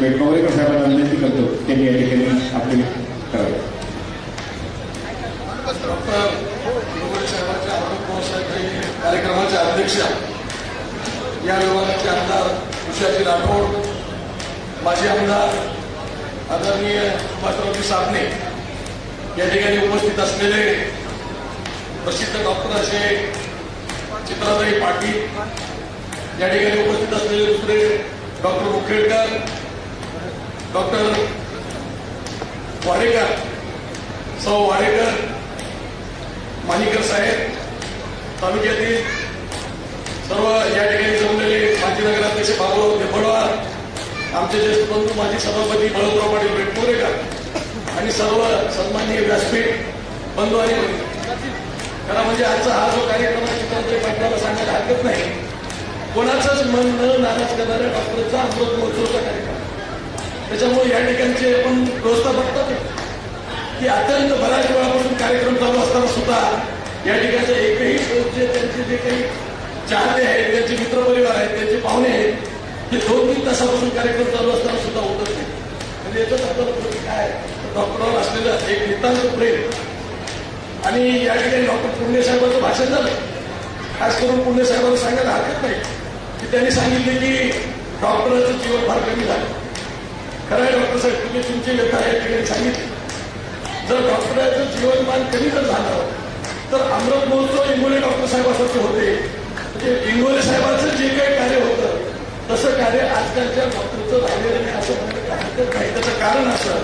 बेटमावरेकर साहेबांना विनंती करतो त्यांनी या ठिकाणी आपले करावे. डॉक्टर कार्यक्रमाचे अध्यक्ष या विभागाचे आमदार उषाजी राठोड माजी आमदार आदरणीय सुभाषरावजी साबणे या ठिकाणी उपस्थित असलेले प्रसिद्ध डॉक्टर असे चित्राताई पाटील या ठिकाणी उपस्थित असलेले दुसरे डॉक्टर मुखेडकर डॉक्टर वाडेकर सौ वाडेकर मानिकर साहेब तालुक्यातील सर्व या ठिकाणी जमलेले माजी नगराध्यक्ष बाबूराव देपडवार आमचे ज्येष्ठ बंधू माजी सभापती बळवराव पाटील बेटमोरेकर आणि सर्व सन्माननीय व्यासपीठ बंधू आणि भगिनी. खरा म्हणजे आजचा हा जो कार्यक्रम आहे चित्रांतरी पाटलाला सांगायला हरकत नाही कोणाचंच मन न नाराज करणाऱ्या डॉक्टरचा अमृत महोत्सवचा कार्यक्रम. त्याच्यामुळे या ठिकाणचे आपण व्यवस्था बघतात की अत्यंत बऱ्याच वेळापासून कार्यक्रम चालू असताना सुद्धा या ठिकाणचे एकही जे त्यांचे जे काही चाहते आहेत त्यांचे मित्रपरिवार आहेत त्यांचे पाहुणे आहेत ते दोन तीन तासापासून कार्यक्रम चालू असताना सुद्धा होतच नाही म्हणजे याच्यात आपल्याला काय डॉक्टरवर असलेलं एक नितांत प्रेम. आणि या ठिकाणी डॉक्टर पुण्यसाहेबांचं भाषण झालं खास करून पुण्यसाहेबांना सांगायला हरकत नाही. की त्यांनी सांगितले की डॉक्टरांचं जीवन फार कमी झालं. खरं आहे डॉक्टर साहेब तुम्ही तुमची व्यथा या ठिकाणी सांगितली. जर डॉक्टरांचं जीवनमान कमी जर झालं तर अमृत महोत्सव इंगोले डॉक्टर साहेबासारखे होते. म्हणजे इंगोले साहेबांचं जे काही कार्य होतं तसं कार्य आजकालच्या डॉक्टरचं राहिलेलं नाही असं म्हणणं हरकत नाही. त्याचं कारण असं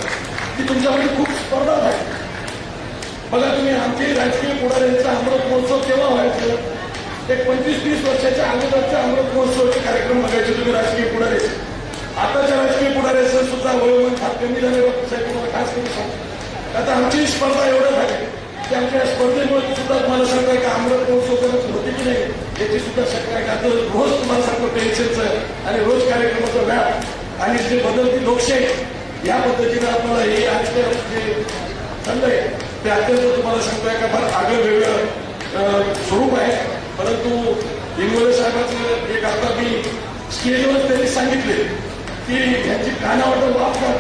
की तुमच्यामध्ये खूप स्पर्धा आहे बघा तुम्ही आमचे राजकीय पुढाऱ्यांचा अमृत महोत्सव केव्हा व्हाय एक पंचवीस तीस वर्षाच्या अगोदरच्या अमृत महोत्सवाचे कार्यक्रम बघायचे तुम्ही राजकीय पुढारे. आताच्या राजकीय पुढारे सुद्धा वयोमान फार कमी झाले साहेब तुम्हाला खास करून सांगतो. आता आमची स्पर्धा एवढं झाली की आमच्या स्पर्धेमुळे सुद्धा तुम्हाला सांगताय का अमृत महोत्सव करत होते की नाही याची सुद्धा शक्य आहे. का रोज तुम्हाला सांगतो टेन्शनचं आणि रोज कार्यक्रमाचा व्याप आणि जे बदलती लोकशाही या पद्धतीनं आपल्याला हे आजच्या जे चाललंय ते अत्यंत तुम्हाला सांगतोय का फार आगळं वेगळं स्वरूप आहे. परंतु इंगोले साहेबांचं एक आता मी स्टेजवर त्यांनी सांगितले की ह्यांची कानावाटं वाफ कर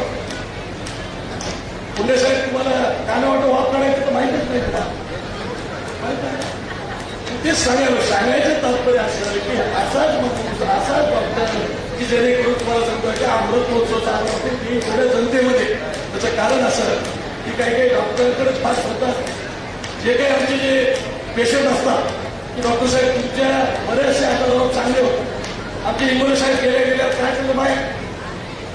पुणे साहेब तुम्हाला कानावाटं वाफ काढायचं तर माहितीच नाही तुला माहीत तेच सांगायला सांगायचं तात्पर्य असं झालं की असाच मजबूत असाच डॉक्टर की जेणेकरून तुम्हाला सांगतो की अमृत महोत्सवाचा अर्थ की थोड्या जनतेमध्ये त्याचं कारण असं की काही काही डॉक्टरकडे फास्ट होतात जे काही आमचे जे पेशंट असतात की डॉक्टर साहेब तुमच्या बरेचसे आजारावर चांगले होते. आमचे इंगोले साहेब गेल्या गेल्या काय केलं बाहेर?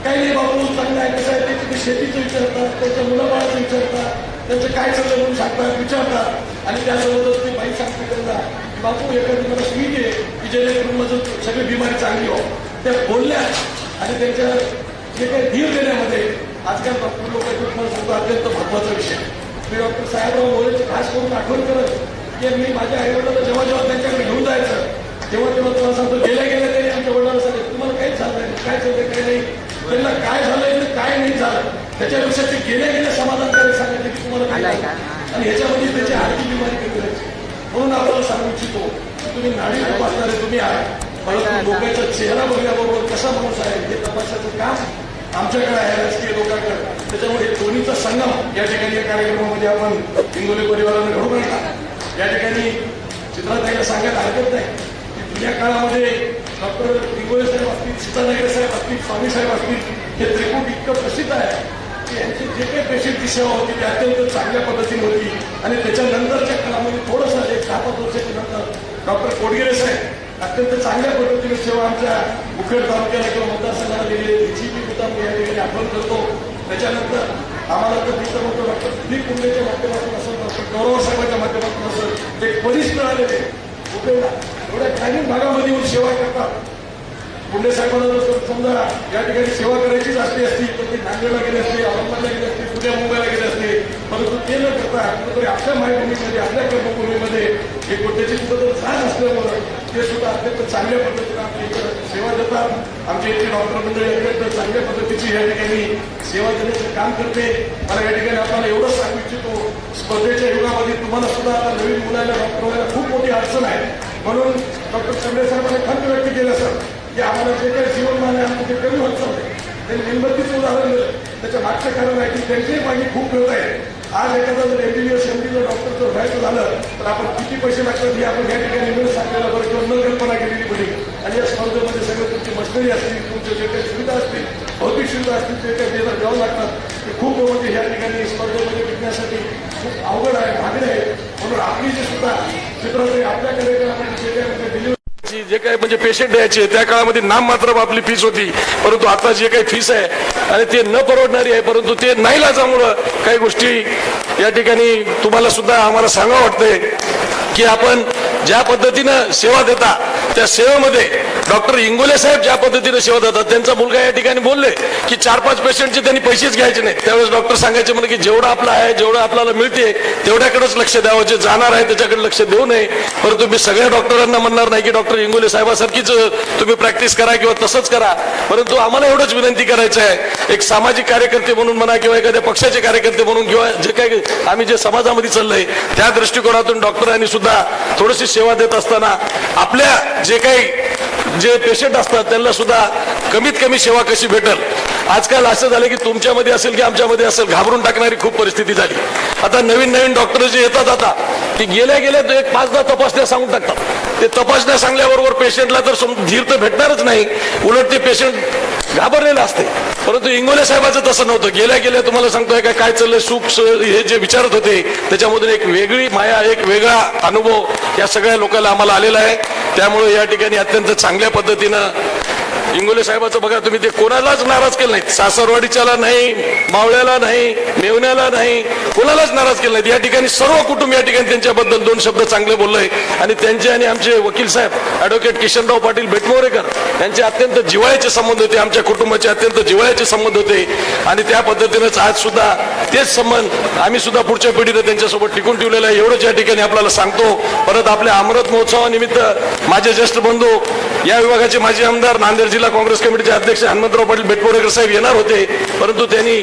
काही नाही बाबू चांगलं आहे कसं आहे ते तुम्ही शेतीचं विचारतात त्याच्या मुलाबाळाचं विचारतात त्यांचं काय चाललं म्हणून सांगतात विचारतात आणि त्यासोबतच ते बाई सांगते त्यांना की बापू एखादी मला स्वीट आहे की जेणेकरून माझं सगळी बिमारी चांगली हो. त्या बोलल्या आणि त्यांच्या जे काही धीर देण्यामध्ये आजकाल डॉक्टर लोक अत्यंत महत्त्वाचा विषय. मी डॉक्टर साहेबराव मोरेची खास करून आठवण करत की मी माझ्या आईवडिलांना जेव्हा जेव्हा त्यांच्याकडे घेऊन जायचं तेव्हा तेव्हा तुम्हाला सांगतो गेल्या गेल्या तरी आमच्या वडिलांना सांगितलं तुम्हाला काहीच झालं नाही काय चाललंय काय नाही त्यांना काय आणि काय नाही झालं. त्याच्यापेक्षा ते गेल्या गेल्या समाधानकारक सांगितलं की तुम्हाला काय झालं. आणि ह्याच्यामध्ये त्याची आर्थिक बिमारी कमी करायची म्हणून आपल्याला सांगू इच्छितो की तुम्ही नाडी तपासणारे तुम्ही आहात. परंतु लोकांचा चेहरा बघण्याबरोबर कसा माणूस आहे हे तपासाचं काम आमच्याकडे आहे राजकीय लोकांकडे. त्याच्यामुळे दोन्हीचा संगम या ठिकाणी या कार्यक्रमामध्ये आपण हिंगोली परिवारानं घडून आणला या ठिकाणी चित्राताईला सांगायला हरकत नाही. की जुन्या काळामध्ये डॉक्टर हिंगोले साहेब असतील सीतानगरे साहेब असतील स्वामी साहेब असतील हे त्रिकूट इतकं प्रसिद्ध आहे की यांची जे काही पेशंटची सेवा होती ती अत्यंत चांगल्या पद्धतीने होती. आणि त्याच्यानंतरच्या काळामध्ये थोडंसं एक दहा पाच वर्षाच्या नंतर डॉक्टर कोडगिरे साहेब अत्यंत चांगल्या पद्धतीने सेवा आमच्या मुखेड तालुक्याला किंवा मतदारसंघाला दिली जीपी सुद्धा मी या ठिकाणी आठवण करतो. त्याच्यानंतर आम्हाला तर तिथं म्हणतो डॉक्टर कुंडेच्या माध्यमातून असेल डॉक्टर गौरव साहेबांच्या माध्यमातून असं ते वरिष्ठ आलेले मुंबईला एवढ्या ग्रामीण भागामध्ये येऊन सेवा करतात. पुणे साहेबांना जर समजा या ठिकाणी सेवा करायचीच असली असती तर ते नांदेडला गेले असते औरंगाबादला गेले असते पुण्या मुंबईला गेले असते परंतु ते न करता कुठेतरी आपल्या मायभूमीमध्ये आपल्या कर्मभूमीमध्ये हे कोणत्याची कुठं जर जाण असल्यामुळं ते सुद्धा अत्यंत चांगल्या पद्धतीनं आपली इथं सेवा देतात. आमच्या इथे डॉक्टर मंडळी अत्यंत चांगल्या पद्धतीची या ठिकाणी सेवा देण्याचं काम करते. मला या ठिकाणी आपल्याला एवढंच सांगू इच्छितो स्पर्धेच्या युगामध्ये तुम्हाला सुद्धा आता नवीन मुलाला डॉक्टर व्हायला खूप मोठी अडचण आहे. म्हणून डॉक्टर चंद्रे साहेबांनी खंत व्यक्त केलं सर की आम्हाला जे काही जीवनमान आहे आमचं ते कमी होत चाललंय. त्यांनी मेणबत्तीचं उदाहरण दिलं त्याच्या मागचं कारण आहे की त्यांचीही मागणी खूप मिळत आहे. आज एखादा जर एमबीबीएस डॉक्टर जर व्हायचं झालं तर आपण किती पैसे लागतात हे आपण या ठिकाणी मिळून सांगायला बरं किंवा न कल्पना केलेली पडली आणि या स्पर्धेमध्ये सगळं तुमची मशिनरी असतील तुमच्या जे काही सुविधा असतील भौतिक सुविधा असतील जे काही देणं द्यावं लागतात ते खूप म्हणजे ह्या ठिकाणी स्पर्धेमध्ये टिकण्यासाठी खूप अवघड आहे मागणी आहे. म्हणून आपली जी सुद्धा चित्र आपल्याकडे जे काही डिलिव्हरी ची जे काही म्हणजे पेशंट द्यायचे त्या काळामध्ये नाम मात्र आपली फीस होती. परंतु आता जे काही फीस आहे आणि ते न परवडणारी आहे परंतु ते नाही लाजामुळं काही गोष्टी या ठिकाणी तुम्हाला सुद्धा आम्हाला सांगावं वाटतंय की आपण ज्या पद्धतीनं सेवा देता त्या सेवेमध्ये डॉक्टर इंगोले साहेब ज्या पद्धतीने सेवा देतात त्यांचा मुलगा या ठिकाणी बोलले की चार पाच पेशंटचे त्यांनी पैसेच घ्यायचे नाही त्यावेळेस डॉक्टर सांगायचे म्हणजे की जेवढं आपलं आहे जेवढं आपल्याला मिळते तेवढ्याकडेच लक्ष द्यावं. जे जाणार आहे त्याच्याकडे लक्ष देऊ नये. परंतु मी सगळ्या डॉक्टरांना म्हणणार नाही की डॉक्टर इंगोले साहेबासारखीच तुम्ही प्रॅक्टिस करा किंवा तसंच करा. परंतु आम्हाला एवढंच विनंती करायचं आहे. एक सामाजिक कार्यकर्ते म्हणून म्हणा किंवा एखाद्या पक्षाचे कार्यकर्ते म्हणून किंवा जे काही आम्ही जे समाजामध्ये चाललंय त्या दृष्टिकोनातून डॉक्टरांनी सुद्धा थोडीशी सेवा देत असताना आपल्या जे काही जे पेशंट असतात त्यांना सुद्धा कमीत कमी सेवा कशी भेटल? आजकाल असं झालं की तुमच्यामध्ये असेल की आमच्यामध्ये असेल घाबरून टाकणारी खूप परिस्थिती झाली. आता नवीन नवीन डॉक्टर जे येतात आता की गेल्या गेल्या तो एक पाचदा तपासण्या सांगून टाकतात. ते तपासण्या सांगल्याबरोबर पेशंटला तर धीर तर भेटणारच नाही. उलट ते पेशंट घाबरलेलं असते. परंतु इंगोले साहेबाचं तसं नव्हतं. गेल्या गेल्या तुम्हाला सांगतोय का काय चाललंय सुख स- हे जे विचारत होते त्याच्यामधून एक वेगळी माया एक वेगळा अनुभव या सगळ्या लोकांना आम्हाला आलेला आहे. त्यामुळे या ठिकाणी अत्यंत चांगल्या पद्धतीनं इंगोले साहेबाचं बघा तुम्ही ते कोणालाच नाराज केलं नाही सासरवाडीच्याला नाही मावळ्याला नाही मेवण्याला नाही कोणालाच नाराज केलं नाही या ठिकाणी सर्व कुटुंब या ठिकाणी त्यांच्याबद्दल दोन शब्द चांगले बोललोय. आणि त्यांचे आणि आमचे वकील साहेब ऍडव्होकेट किशनराव पाटील बेटमोरेकर यांचे अत्यंत जिवाळ्याचे संबंध होते. आमच्या कुटुंबाचे अत्यंत जिव्हाळ्याचे संबंध होते. आणि त्या पद्धतीनेच आज सुद्धा तेच संबंध आम्ही सुद्धा पुढच्या पिढीने त्यांच्यासोबत टिकून ठेवलेलं आहे. एवढंच या ठिकाणी आपल्याला सांगतो. परत आपल्या अमृत महोत्सवानिमित्त माझे ज्येष्ठ बंधू या विभागाचे माजी आमदार नांदेड जिल्हा काँग्रेस कमिटीचे अध्यक्ष हनुमंतराव पाटील बेटपोडेकर साहेब येणार होते. परंतु त्यांनी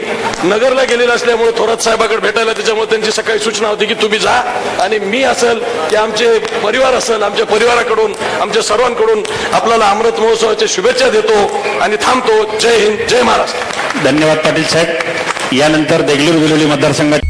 नगरला गेलेले असल्यामुळे थोरात साहेबाकडे भेटायला त्याच्यामुळे त्यांची सकाळी सूचना होती की तुम्ही जा आणि मी असेल की आमचे परिवार असेल आमच्या परिवाराकडून आमच्या सर्वांकडून आपल्याला अमृत महोत्सवाच्या शुभेच्छा देतो आणि थांबतो. जय हिंद जय महाराष्ट्र. धन्यवाद पाटील साहेब. यानंतर देगलूर विरोली मतदारसंघात